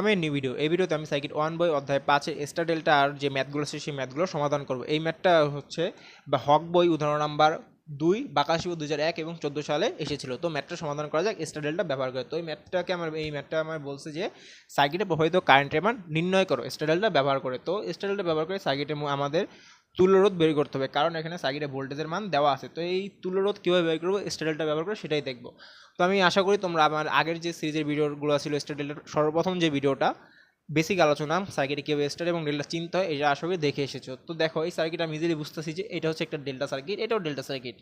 আমি new video এই ভিডিওতে আমি সাইকিট ওয়ান বই, অধ্যায় পাঁচে স্টার ডেল্টা আর যে ম্যাথগুলো আছে, সেই ম্যাথগুলো সমাধান করব। এই ম্যাথটা হচ্ছে বা হক বই, উদাহরণ নাম্বার দুই, বাকাশি দু হাজার এক এবং চোদ্দ সালে এসেছিল। তো ম্যাথটা সমাধান করা যাক স্টার ডেল্টা ব্যবহার করে। তো এই ম্যাথটাকে আমার, এই ম্যাথটা আমার বলছে যে সার্কিটে প্রভাবিত কারেন্টের মান নির্ণয় করো স্টার ডেল্টা ব্যবহার করে। তো স্টার ডেল্টা ব্যবহার করে সার্কিটে আমাদের তুল্যরোধ বের করতে হবে। কারণ এখানে সার্কিটে ভোল্টেজের মান দেওয়া আছে। তো এই তুল্যরোধ কীভাবে বের করব? স্টার ডেল্টা ব্যবহার করে সেটাই দেখব। তো আমি আশা করি তোমরা আমার আগের যে সিরিজের ভিডিওগুলো ছিল স্টার ডেল্টার সর্বপ্রথম যে ভিডিওটা, বেসিক আলোচনা, সার্কিটে কীভাবে স্টার এবং ডেল্টা চিনতে হয়, এটা করি দেখে এসেছ। তো দেখো, এই সার্কিট আমি ইজিলি বুঝতেছি যে এটা হচ্ছে একটা ডেল্টা সার্কিট এটাও ডেল্টা সার্কিট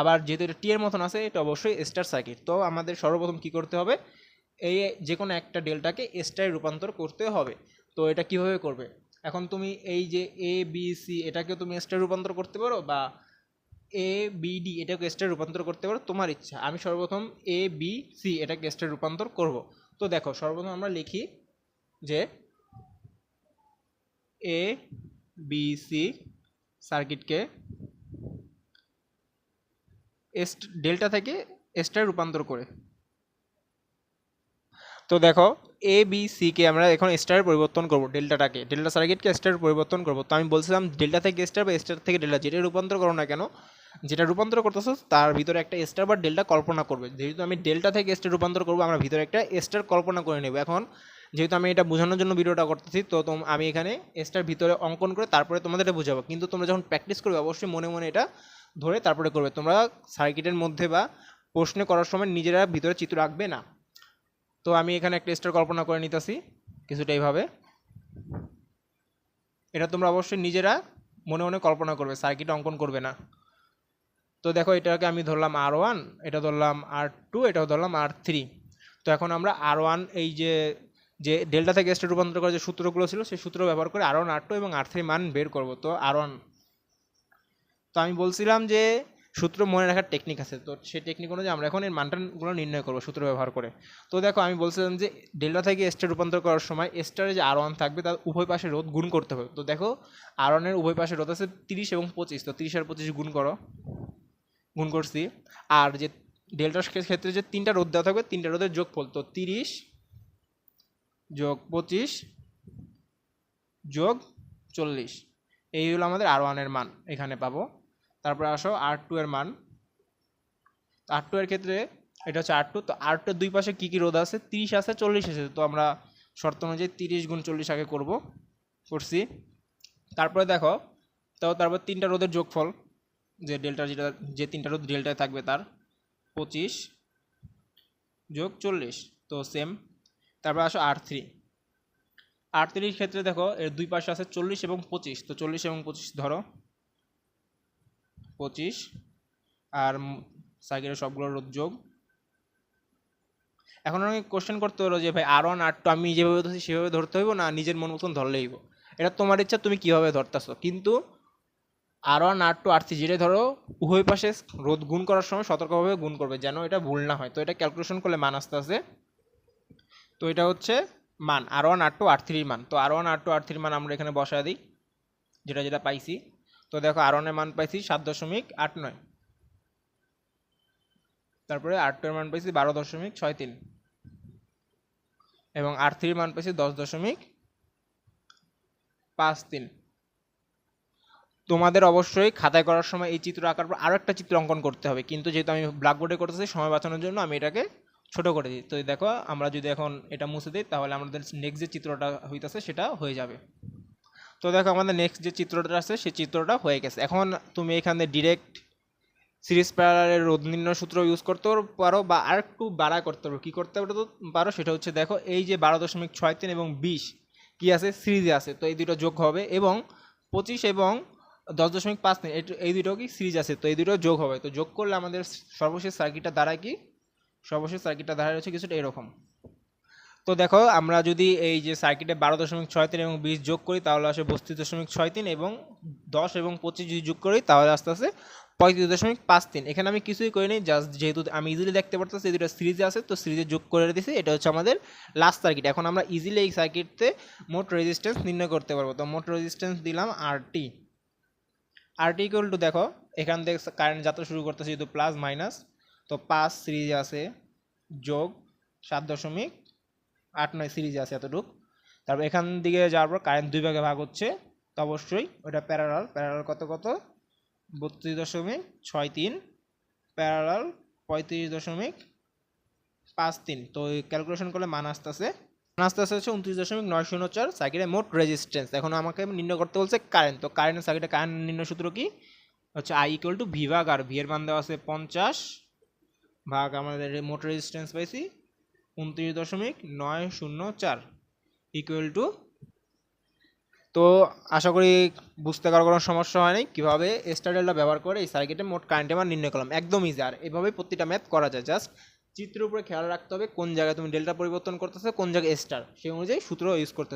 আবার যেহেতু এটা টিয়ের মতন আছে, এটা অবশ্যই স্টার সার্কিট তো আমাদের সর্বপ্রথম কী করতে হবে? এই যে কোনো একটা ডেল্টাকে স্টারে রূপান্তর করতে হবে। তো এটা কীভাবে করবে? এখন তুমি এই যে এ বি সি এটাকে তুমি স্টারে রূপান্তর করতে পারো বা এ বি ডি এটাকে স্টারে রূপান্তর করতে পারো, তোমার ইচ্ছা। আমি সর্বপ্রথম এ বি সি এটাকে স্টারে রূপান্তর করব। তো দেখো, সর্বপ্রথম আমরা লিখি যে এ বি সি সার্কিটকে ডেল্টা থেকে স্টারে রূপান্তর করে। তো দেখো এ বি সিকে আমরা এখন স্টারে পরিবর্তন করব, ডেল্টাটাকে। ডেল্টা সার্কিটকে স্টারে পরিবর্তন করব। তো আমি বলছিলাম ডেল্টা থেকে স্টার বা স্টার থেকে ডেল্টা, যেটা রূপান্তর করো না কেন, যেটা রূপান্তর করতেছো, তার ভিতরে একটা স্টার বা ডেল্টা কল্পনা করবে। যেহেতু আমি ডেল্টা থেকে স্টার রূপান্তর করব, আমরা ভিতরে একটা স্টার কল্পনা করে নেব। এখন, যেহেতু আমি এটা বোঝানোর জন্য ভিডিওটা করতেছি, তো তোম- আমি এখানে স্টার ভিতরে অঙ্কন করে তারপরে তোমাদের এটা বোঝাবো। কিন্তু তোমরা যখন প্র্যাকটিস করবে, অবশ্যই মনে মনে এটা ধরে তারপরে করবে। তোমরা সার্কিটের মধ্যে বা প্রশ্নে করার সময় নিজেরা ভিতরে চিত্র রাখবে না। তো আমি এখানে একটা স্টার কল্পনা করে নিতেছি কিছুটা এইভাবে। এটা তোমরা অবশ্যই নিজেরা মনে মনে কল্পনা করবে, সার্কিট অঙ্কন করবে না। তো দেখো এটাকে আমি ধরলাম আর ওয়ান এটা ধরলাম আর টু এটাও ধরলাম আর থ্রি তো এখন আমরা আর ওয়ান এই যে যে ডেল্টা থেকে স্টার রূপান্তর করার যে সূত্রগুলো ছিল, সেই সূত্র ব্যবহার করে আর ওয়ান আর টু এবং আর থ্রি মান বের করব। তো আর ওয়ান তো আমি বলছিলাম যে সূত্র মনে রাখার টেকনিক আছে। তো সেই টেকনিক অনুযায়ী আমরা এখন এর মানটাগুলো নির্ণয় করব সূত্র ব্যবহার করে। তো দেখো, আমি বলছিলাম যে ডেল্টা থেকে স্টার রূপান্তর করার সময় স্টারে যে আর ওয়ান থাকবে, তার উভয় পাশে রোধ গুণ করতে হবে। তো দেখো আর ওয়ানের উভয় পাশে রোধ আছে তিরিশ এবং পঁচিশ। তো তিরিশ আর পঁচিশ গুণ করো, গুণ করছি। আর যে ডেল্টার ক্ষেত্রে যে তিনটা রোদ দেওয়া থাকবে, তিনটা রোদের যোগফল, তো তিরিশ যোগ পঁচিশ যোগ চল্লিশ। এই হলো আমাদের আর ওয়ানের মান। এখানে পাবো। তারপরে আসো আর টু এর মান। আর টু এর ক্ষেত্রে এটা হচ্ছে আর টু তো আর টু দুই পাশে কী কী রোদ আছে? তিরিশ আছে, চল্লিশ আছে, তো আমরা শর্ত অনুযায়ী তিরিশ গুণ চল্লিশ আগে করব, করছি। তারপরে দেখো, তো তারপর তিনটা রোদের যোগফল, যে ডেল্টা যেটা, যে তিনটা রোদ ডেল্টায় থাকবে তার, পঁচিশ যোগ চল্লিশ, তো সেম তারপর আসো আর থ্রি থ্রির ক্ষেত্রে দেখো, এর দুই পাশে আছে চল্লিশ এবং পঁচিশ, তো চল্লিশ এবং পঁচিশ ধরো। পঁচিশ আর সাইকেলের সবগুলো রোদ যোগ। এখন অনেক কোশ্চেন করতে পারো যে ভাই আর ওয়ান আর টু আমি যেভাবে ধরছি সেভাবে ধরতে হইব না নিজের মন মতন ধরলেই হইব? এটা তোমার ইচ্ছা, তুমি কীভাবে ধরতেছো? কিন্তু R one R two R three যেটা ধরো, উভয় পাশে রোদ গুণ করার সময় সতর্কভাবে গুণ করবে, যেন এটা ভুল না হয়। তো এটা ক্যালকুলেশন করলে মান আসতে আসে তো এটা হচ্ছে মান আর ওয়ান আর টু আর থ্রির মান। তো আর ওয়ান আর টু আর থ্রির মান আমরা এখানে বসায় দিই, যেটা যেটা পাইছি। তো দেখো আর ওয়ানের মান পাইছি সাত দশমিক আট নয়। তারপরে আর টু মান পাইছি বারো দশমিক ছয় তিন। এবং আর থ্রির মান পাইছি দশ দশমিক পাঁচ তিন। তোমাদের অবশ্যই খাতায় করার সময় এই চিত্র আঁকার পর আরও একটা চিত্র অঙ্কন করতে হবে। কিন্তু যেহেতু আমি ব্ল্যাকবোর্ডে করতেছি, সময় বাঁচানোর জন্য আমি এটাকে ছোট করে দিই। তো দেখো, আমরা যদি এখন এটা মুছে দিই, তাহলে আমাদের নেক্সট যে চিত্রটা হইতেছে সেটা হয়ে যাবে। তো দেখো আমাদের নেক্সট যে চিত্রটা আছে, সেই চিত্রটা হয়ে গেছে। এখন তুমি এখানে ডিরেক্ট সিরিজ প্যারালের রোধ নির্ণয় সূত্র ইউজ করতে পারো বা আর একটু বাড়া করতে পারো। কী করতে পারো সেটা হচ্ছে দেখো, এই যে বারো দশমিক ছয় তিন এবং বিশ, কী আছে? সিরিজে আছে। তো এই দুটো যোগ হবে এবং পঁচিশ এবং দশ দশমিক পাঁচ তিন, এই- দুটো কি সিরিজ আছে? তো এই দুটো যোগ হবে। তো যোগ করলে আমাদের সর্বশেষ সার্কিটটা দাঁড়ায় কি? সর্বশেষ সার্কিটটা দাঁড়ায় হচ্ছে কিছুটা এরকম। তো দেখো, আমরা যদি এই যে সার্কিটে বারো দশমিক ছয় তিন এবং বিশ যোগ করি, তাহলে আসে বত্রিশ দশমিক ছয় তিন এবং দশ এবং পঁচিশ যদি যোগ করি, তাহলে আস্তে আস্তে পঁয়ত্রিশ দশমিক পাঁচ তিন। এখানে আমি কিছুই করিনি জাস্ট যেহেতু আমি ইজিলি দেখতে পারতেছি দুটো সিরিজে আছে, তো সিরিজে যোগ করে দিয়েছি এটা হচ্ছে আমাদের লাস্ট সার্কিট এখন আমরা ইজিলি এই সার্কিটতে মোট রেজিস্ট্যান্স নির্ণয় করতে পারব। তো মোট রেজিস্ট্যান্স দিলাম আর টি আর টি ইকুয়াল টু দেখো, এখান থেকে কারেন্ট যাত্রা শুরু করতেছি, যেহেতু প্লাস মাইনাস তো পাঁচ সিরিজে আছে যোগ সাত দশমিক আট নয় সিরিজে আছে এতটুক। তারপর এখান দিকে যাওয়ার পর কারেন্ট দুই ভাগে ভাগ হচ্ছে, তো অবশ্যই ওটা প্যারালাল প্যারালাল কত কত? বত্রিশ দশমিক ছয় তিন। প্যারালাল পঁয়ত্রিশ দশমিক পাঁচ তিন। তো ক্যালকুলেশন করলে মান আসতেছে। মান আসতেছে হচ্ছে উনত্রিশ দশমিক নয় শূন্য চার সার্কিটের মোট রেজিস্ট্যান্স এখন আমাকে নির্ণয় করতে বলছে কারেন্ট তো কারেন্টের সার্কিটের কারেন্ট নির্ণয় সূত্র কি? হচ্ছে আই ইকুয়াল টু ভি ভাগ আর ভি এর মান দেওয়া আছে পঞ্চাশ ভাগ আমাদের মোট রেজিস্ট্যান্স পাইছি উনত্রিশ দশমিক নয় শূন্য চার ইকুয়াল টু তো আশা করি বুঝতে কারও কোনো সমস্যা হয়নি। কীভাবে স্টাডেলটা ব্যবহার করে এই সার্কিটে মোট কারেন্টের মান নির্ণয় করলাম। একদম ইজি আর এভাবেই প্রতিটা ম্যাথ করা যায়। জাস্ট চিত্রের উপরে খেয়াল রাখতে হবে কোন জায়গায় তুমি ডেল্টা পরিবর্তন করতেছো, কোন জায়গায় স্টার সেই অনুযায়ী সূত্র ইউজ করতে